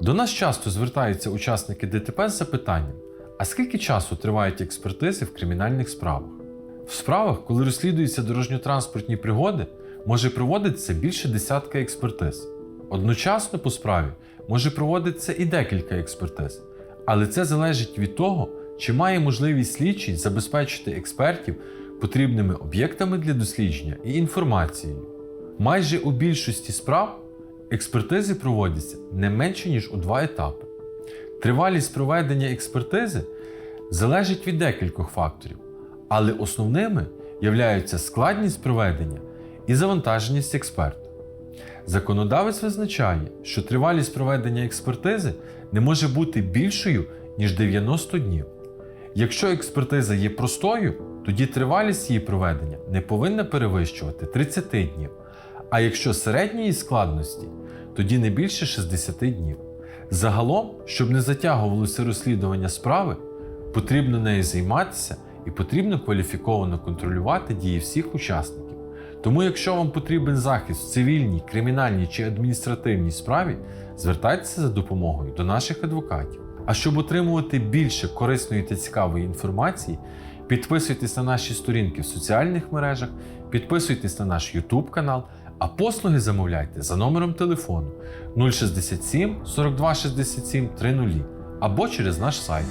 До нас часто звертаються учасники ДТП з запитанням: а скільки часу тривають експертизи в кримінальних справах? В справах, коли розслідуються дорожньо-транспортні пригоди, може проводитися більше десятка експертиз. Одночасно по справі може проводитися і декілька експертиз, але це залежить від того, чи має можливість слідчий забезпечити експертів потрібними об'єктами для дослідження і інформацією. Майже у більшості справ експертизи проводяться не менше ніж у два етапи. Тривалість проведення експертизи залежить від декількох факторів, але основними являються складність проведення і завантаженість експерта. Законодавець визначає, що тривалість проведення експертизи не може бути більшою, ніж 90 днів. Якщо експертиза є простою, тоді тривалість її проведення не повинна перевищувати 30 днів. А якщо середньої складності, тоді не більше 60 днів. Загалом, щоб не затягувалося розслідування справи, потрібно нею займатися і потрібно кваліфіковано контролювати дії всіх учасників. Тому, якщо вам потрібен захист в цивільній, кримінальній чи адміністративній справі, звертайтеся за допомогою до наших адвокатів. А щоб отримувати більше корисної та цікавої інформації, підписуйтесь на наші сторінки в соціальних мережах, підписуйтесь на наш YouTube канал, а послуги замовляйте за номером телефону 067 42 67 30 або через наш сайт.